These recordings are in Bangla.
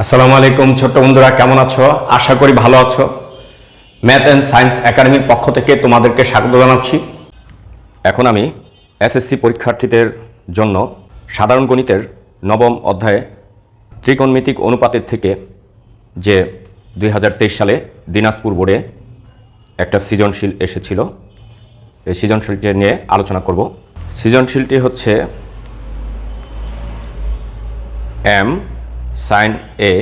আসসালামু আলাইকুম ছোট্ট বন্ধুরা, কেমন আছো? আশা করি ভালো আছো। ম্যাথ অ্যান্ড সায়েন্স একাডেমির পক্ষ থেকে তোমাদেরকে স্বাগত জানাচ্ছি। এখন আমি এসএসসি পরীক্ষার্থীদের জন্য সাধারণ গণিতের নবম অধ্যায়ে ত্রিকোণমিতিক অনুপাতের থেকে যে দুই হাজার তেইশ সালে দিনাজপুর বোর্ডে একটা সৃজনশীল এসেছিল, এই সৃজনশীলটি নিয়ে আলোচনা করব। সৃজনশীলটি হচ্ছে M sine A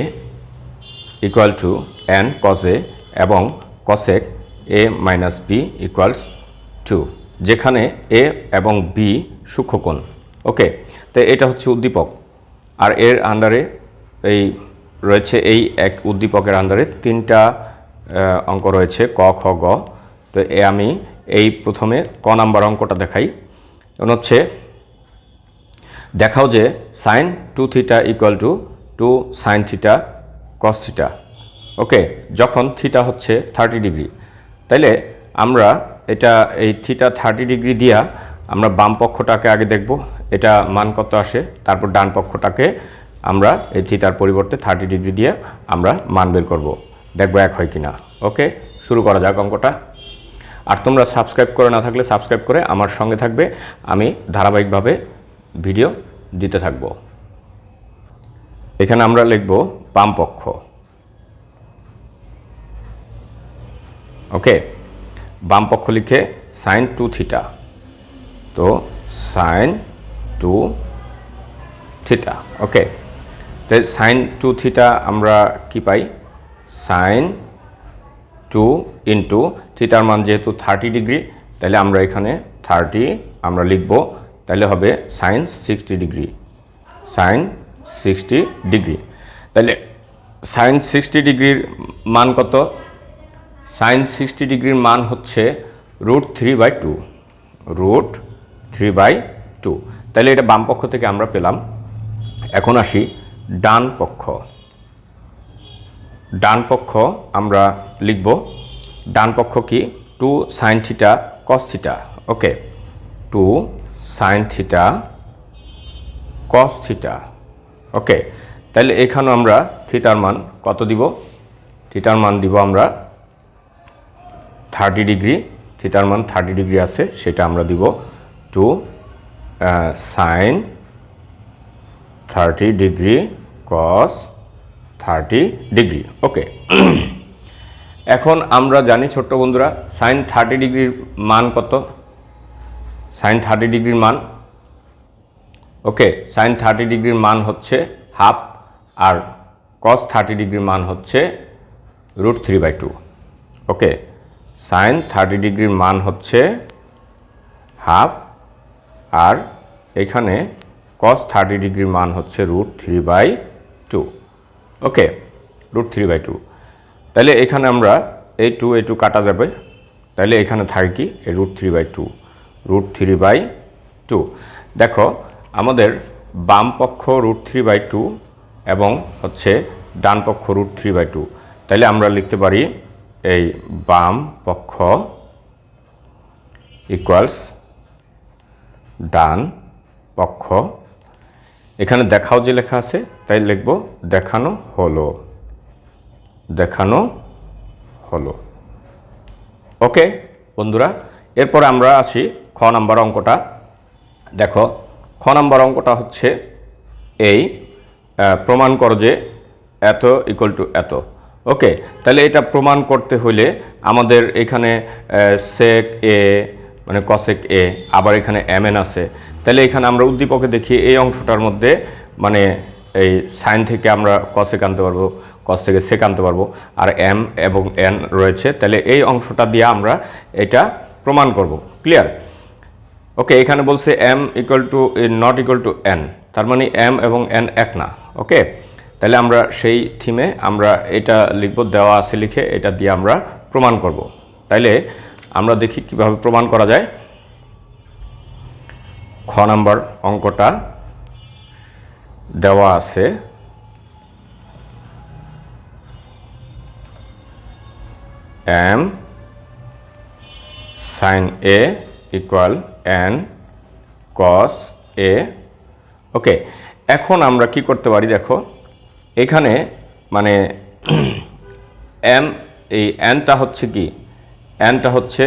equal to N cos A এবং cosec A minus B equals to যেখানে এ এবং বি সূক্ষ্মকোণ। ওকে তো এটা হচ্ছে উদ্দীপক। আর এর আন্ডারে এই রয়েছে এই এক উদ্দীপকের আন্ডারে তিনটা অঙ্ক রয়েছে, ক, খ, গ। তো এ আমি এই প্রথমে ক নাম্বার অঙ্কটা দেখাই। হচ্ছে, দেখাও যে sine two theta equal to two sine theta, cos theta. Okay, যখন থিটা হচ্ছে থার্টি ডিগ্রি। তাইলে আমরা এটা, এই থিটা থার্টি ডিগ্রি দিয়া আমরা বাম পক্ষটাকে আগে দেখব, এটা মান কত আসে, তারপর ডান পক্ষটাকে আমরা এই থিটার পরিবর্তে থার্টি ডিগ্রি দিয়ে আমরা মান বের করব। দেখব এক হয় কিনা। ওকে, শুরু করা যাক অঙ্কটা। আর তোমরা সাবস্ক্রাইব করে না থাকলে সাবস্ক্রাইব করে আমার সঙ্গে থাকবে, আমি ধারাবাহিকভাবে ভিডিও দিতে থাকব। এখানে আমরা লিখব বাম পক্ষ ওকে? বাম পক্ষ লিখে সাইন টু থিটা তো সাইন টু থিটা ওকে? তো সাইন টু থিটা আমরা কি পাই? সাইন টু ইন্টু থিটার মান যেহেতু থার্টি ডিগ্রি তাহলে আমরা এখানে থার্টি আমরা লিখব, তাহলে হবে sine sixty degree sine sixty degree তাহলে সাইন সিক্সটি ডিগ্রির মান কত? সাইন সিক্সটি ডিগ্রির মান হচ্ছে root three by two root three by two তাহলে এটা বাম পক্ষ থেকে আমরা পেলাম। এখন আসি ডান পক্ষ। ডান পক্ষ আমরা লিখব, ডান পক্ষ কি? Two sine theta cos theta okay two sine theta cos theta okay তাহলে এখানেও আমরা থিটার মান কত দিব? থিটার মান দিব আমরা থার্টি ডিগ্রি। থিটার মান থার্টি ডিগ্রি আছে, সেটা আমরা দিব two sine thirty degree cos thirty degree. Okay এখন আমরা জানি ছোট্ট বন্ধুরা, সাইন থার্টি ডিগ্রির মান কত? সাইন থার্টি ডিগ্রির মান ওকে সাইন থার্টি ডিগ্রির মান হচ্ছে হাফ আর কস থার্টি ডিগ্রির মান হচ্ছে root three by two okay sine thirty ডিগ্রির মান হচ্ছে হাফ আর এখানে কস থার্টি ডিগ্রির মান হচ্ছে root three by two okay root three by two তাহলে এখানে আমরা এই টু এই টু কাটা যাবে। তাহলে এখানে থাকে কি? Root three by two root three by two দেখো আমাদের বাম পক্ষ রুট থ্রি বাই টু এবং হচ্ছে ডান পক্ষ রুট থ্রি বাই টু তাহলে আমরা লিখতে পারি এই বাম পক্ষ ইকুয়ালস ডান পক্ষ। এখানে দেখাও যে লেখা আছে, তাই লিখব দেখানো হলো। দেখানো হলো। ওকে, বন্ধুরা, এরপর আমরা আসি খ নাম্বার অঙ্কটা। দেখো খ নাম্বার অঙ্কটা হচ্ছে এই প্রমাণ করো যে এত ইকুয়াল টু এত। ওকে, তাহলে এটা প্রমাণ করতে হলে আমাদের এখানে সেক এ মানে কসেক এ আবার এখানে এম এন আছে। তাহলে এখানে আমরা উদ্দীপকে দেখি এই অংশটার মধ্যে মানে এই সাইন থেকে আমরা কসেক আনতে পারব কস থেকে সেক আনতে পারব, আর এম এবং এন রয়েছে। তাহলে এই অংশটা দিয়ে আমরা এটা প্রমাণ করব। ক্লিয়ার ওকে এখানে বলছে M equal to not equal to N তার মানে এম এবং এন এক না ওকে তাহলে আমরা সেই থিমে আমরা এটা লিখব, দেওয়া আছে লিখে, এটা দিয়ে আমরা প্রমাণ করব। তাইলে আমরা দেখি কীভাবে প্রমাণ করা যায়। খ নাম্বার অঙ্কটা দেওয়া আছে। M sine A equal N cos A okay এখন আমরা কি করতে পারি দেখো? এখানে মানে এম এই এনটা হচ্ছে কি? এনটা হচ্ছে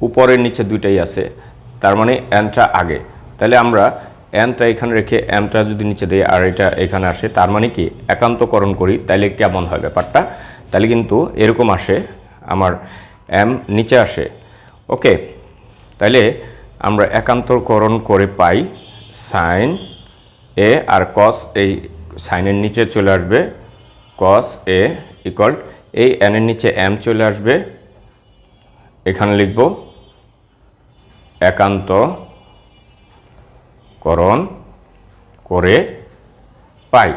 উপরের নিচে দুইটাই আছে। তার মানে এনটা আগে। তাহলে আমরা এনটা এখানে রেখে এমটা যদি নিচে দিই আর এটা এখানে আসে, তার মানে কি? একান্তকরণ করি তাহলে কেমন হয় ব্যাপারটা? তাহলে কিন্তু এরকম আসে, আমার এম নিচে আসে। ওকে তাহলে আমরা একান্তকরণ করে পাই সাইন এ আর কস এই সাইনের নিচে চলে আসবে কস এ ইকুয়াল এই এনের নিচে এম চলে আসবে। এখানে লিখব একান্ত করণ করে পাই।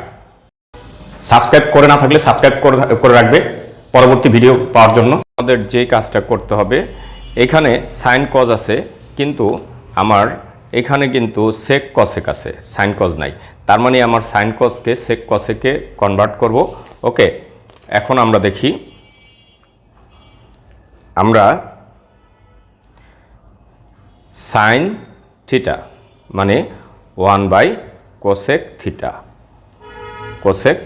সাবস্ক্রাইব করে না থাকলে সাবস্ক্রাইব করে করে রাখবে পরবর্তী ভিডিও পাওয়ার জন্য। আমাদের যে কাজটা করতে হবে এখানে সাইন কজ আছে, কিন্তু আমার এখানে কিন্তু সেক কসেক আছে সাইন কজ নাই। তার মানে আমার সাইন কজকে সেক কসেকে কনভার্ট করব। ওকে, এখন আমরা দেখি। আমরা সাইন থিটা মানে one by cosec theta cosec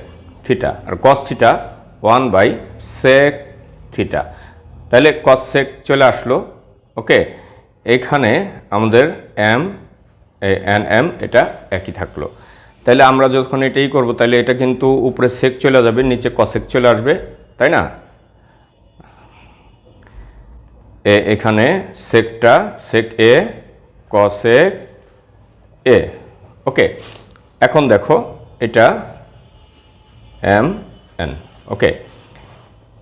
theta R cos theta one by sec theta তাহলে কস সেক চলে আসলো ওকে এখানে আমাদের এম এন এম এটা একই থাকল। তাহলে আমরা যখন এটাই করব, তাহলে এটা কিন্তু উপরে সেক চলে যাবে, নিচে কসেক চলে আসবে, তাই না? এ, এখানে সেকটা সেক এ কসেক এ ওকে এখন দেখো, এটা এম এন ওকে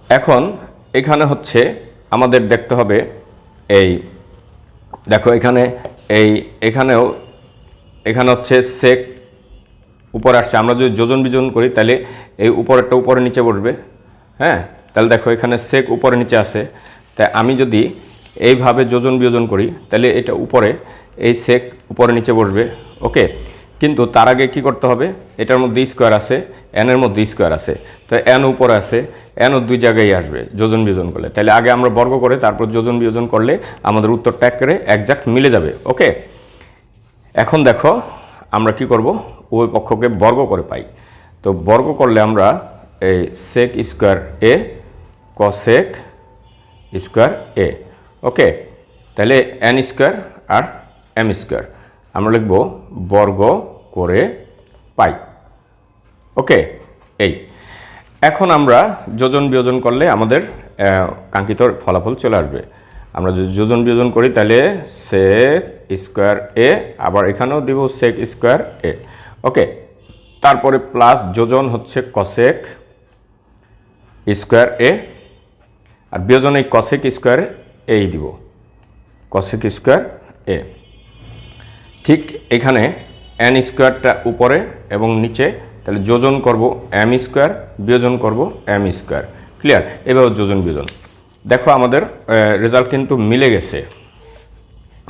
এখন এখানে হচ্ছে আমাদের দেখতে হবে এই, দেখো এখানে এই, এখানেও, এখানে হচ্ছে সেক উপরে আসছে। আমরা যদি যোজন বিজন করি তাহলে এই উপরেরটা উপরে নিচে বসবে। হ্যাঁ তাহলে দেখো এখানে সেক উপরে নিচে আছে। তাই আমি যদি এইভাবে যোজন বিয়োজন করি তাহলে এটা উপরে, এই সেক উপরে নিচে বসবে। ওকে? কিন্তু তার আগে কি করতে হবে? এটার মধ্যে স্কোয়ার আছে এনের মধ্যে স্কোয়ার আছে। তো এন উপরে আছে এনও দুই জায়গায় আসবে, যোজন বিয়োজন করলে। তাহলে আগে আমরা বর্গ করে তারপর যোজন বিয়োজন করলে আমাদের উত্তরটা একেবারে একজাক্ট মিলে যাবে ওকে এখন দেখো, আমরা কি করব? উভয় পক্ষকে বর্গ করে পাই। তো বর্গ করলে আমরা এই sec square A cosec square A okay তাহলে এন স্কোয়ার আর এম স্কোয়ার আমরা লিখব বর্গ করে পাই। ওকে, এই। এখন আমরা যোজন বিয়োজন করলে আমাদের কাঙ্ক্ষিত ফলাফল চলে আসবে। আমরা যদি যোজন বিয়োজন করি তাহলে সেক স্কোয়ার এ আবার এখানেও দিব সেক স্কোয়ার এ ওকে, তারপরে প্লাস যোজন হচ্ছে কসেক স্কোয়ার এ আর বিয়োজন এই কসেক স্কোয়ারে এই দিব। কসেক স্কোয়ার এ ঠিক এখানে এন স্কোয়ারটা উপরে এবং নিচে, তাহলে যোজন করব এম স্কোয়ার বিয়োজন করব এম স্কোয়ার ক্লিয়ার এভাবে যোজন, বিয়োজন। দেখো আমাদের রেজাল্ট কিন্তু মিলে গেছে।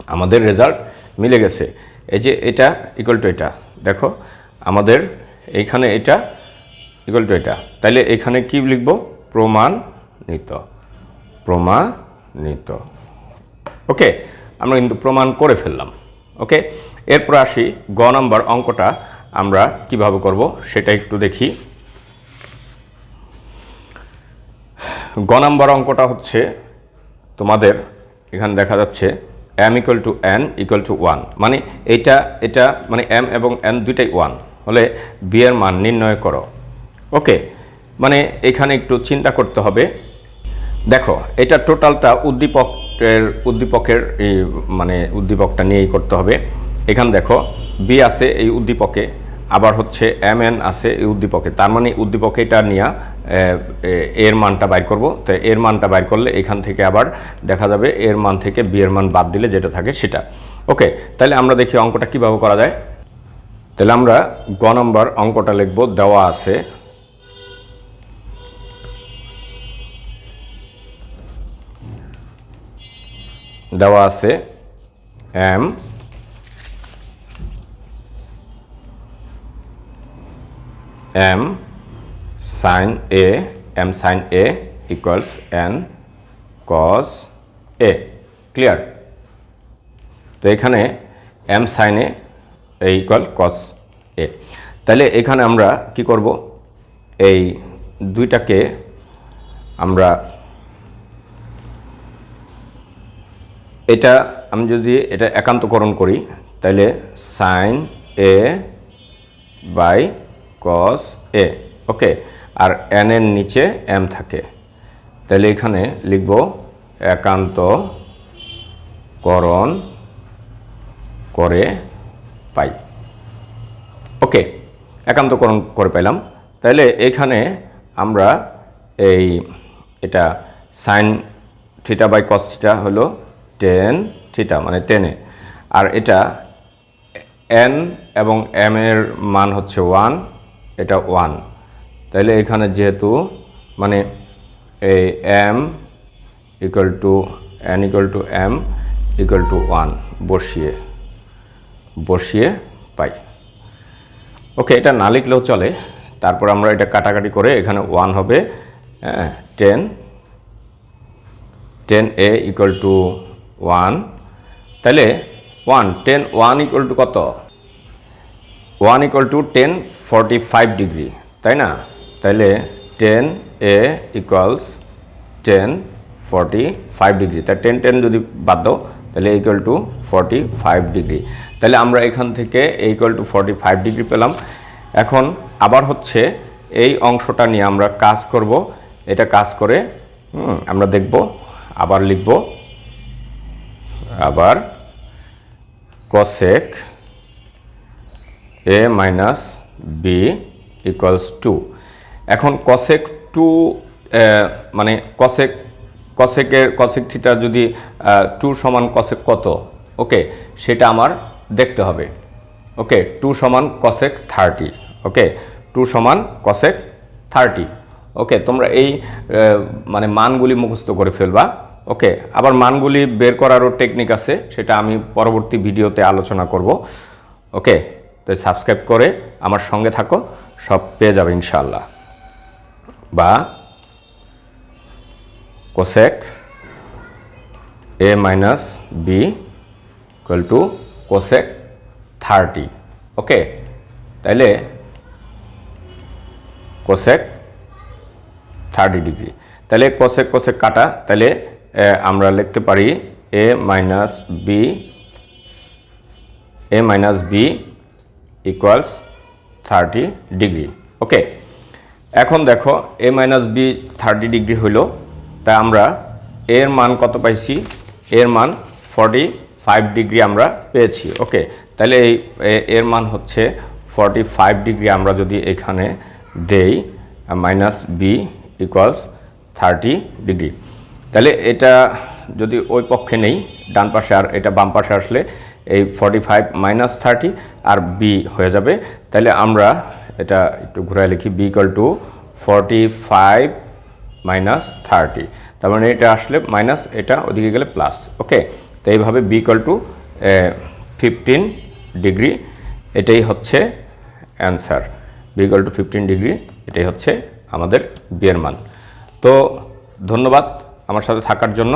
আমাদের রেজাল্ট মিলে গেছে। এই যে এটা ইকুয়াল টু এটা। দেখো, আমাদের এইখানে এটা ইকুয়াল টু এটা। তাহলে এখানে কি লিখব? প্রমাণিত। প্রমাণিত। ওকে আমরা কিন্তু প্রমাণ করে ফেললাম। ওকে এরপর আসি, গ নাম্বার অঙ্কটা আমরা কীভাবে করব সেটা একটু দেখি। গ নাম্বার অঙ্কটা হচ্ছে তোমাদের, এখানে দেখা যাচ্ছে M equal to N equal to one মানে এইটা এটা মানে এম এবং এন দুইটাই ওয়ান হলে বি এর মান নির্ণয় করো। ওকে মানে এখানে একটু চিন্তা করতে হবে। দেখো, এটা টোটালটা উদ্দীপকের উদ্দীপকের এই মানে উদ্দীপকটা নিয়েই করতে হবে। এখান দেখো বি আছে এই উদ্দীপকে, আবার হচ্ছে এম এন আছে এই উদ্দীপকে। তার মানে উদ্দীপকে এটা নিয়ে এর মানটা বাইর করব। তো এর মানটা বাইর করলে এখান থেকে আবার দেখা যাবে এর মান থেকে বি এর মান বাদ দিলে যেটা থাকে সেটা। ওকে, তাহলে আমরা দেখি অঙ্কটা কীভাবে করা যায়। তাহলে আমরা গ নম্বর অঙ্কটা লিখব, দেওয়া আছে দেওয়া আছে, M M, sine A, M sine A equals N cos A clear তো এখানে M sine A equal cos A তাহলে এখানে আমরা কি করব? এই দুইটাকে আমরা এটা আমি যদি এটা একান্তকরণ করি তাহলে sine A by cos A okay? R N এর নিচে এম থাকে। তাহলে এখানে লিখব একান্ত করণ করে পাই। ওকে, একান্তকরণ করে পেলাম তাহলে এখানে আমরা এই এটা sine theta by cos theta হলো টেন থিটা মানে টেনে আর এটা এন এবং এম এর মান হচ্ছে ওয়ান এটা ওয়ান তাহলে এখানে যেহেতু মানে এই M equal to N equal to M equal to one বসিয়ে বসিয়ে পাই। ওকে এটা না লিখলেও চলে। তারপর আমরা এটা কাটাকাটি করে এখানে ওয়ান হবে tan tan A equal to one. তাহলে one, tan, one equal to কত? One equal to tan forty five degree তাই না? তাহলে tan A equals tan forty five degree তাই টেন টেন যদি বাদ দাও, তাহলে equal to forty five degree তাহলে আমরা এখান থেকে equal to forty five degree পেলাম। এখন আবার হচ্ছে এই অংশটা নিয়ে আমরা কাজ করব। এটা কাজ করে আমরা দেখব, আবার লিখব। আবার cosec A minus B equals to এখন কসেক টু মানে কসেক কসেকের কসেক থিটা যদি টু সমান কসেক কত? ওকে সেটা আমার দেখতে হবে। ওকে টু সমান কসেক থার্টি ওকে টু সমান কসেক থার্টি ওকে তোমরা এই মানে মানগুলি মুখস্থ করে ফেলবা। ওকে, আবার মানগুলি বের করারও টেকনিক আছে, সেটা আমি পরবর্তী ভিডিওতে আলোচনা করব। ওকে তো সাবস্ক্রাইব করে আমার সঙ্গে থাকো, সব পেয়ে যাবে ইনশাল্লাহ বা cosec A minus B equal to cosec thirty okay, তাইলে কোসেক থার্টি ডিগ্রি তাহলে কোসেক কোসেক কাটা তাহলে আমরা লিখতে পারি A minus B, A minus B equals thirty degree okay, এখন দেখো A minus B thirty degree হইল তা আমরা এর মান কত পাইছি? এর মান ফর্টি ফাইভ ডিগ্রি আমরা পেয়েছি। ওকে, তাহলে এই এর মান হচ্ছে ফর্টি ফাইভ ডিগ্রি আমরা যদি এখানে দেই, minus B equals thirty degree তাহলে এটা যদি ওই পক্ষে নেই, ডান পাশে আর এটা বাম পাশে আসলে এই ফর্টি ফাইভ মাইনাস থার্টি আর বি হয়ে যাবে। তাহলে আমরা এটা একটু ঘুরাই লিখি B equal to forty five minus thirty তার মানে এটা আসলে মাইনাস এটা ওদিকে গেলে প্লাস ওকে তো এইভাবে B equal to fifteen degree এটাই হচ্ছে answer B equal to fifteen degree এটাই হচ্ছে আমাদের বিয়ের মান। তো ধন্যবাদ। আমার সাথে থাকার জন্য।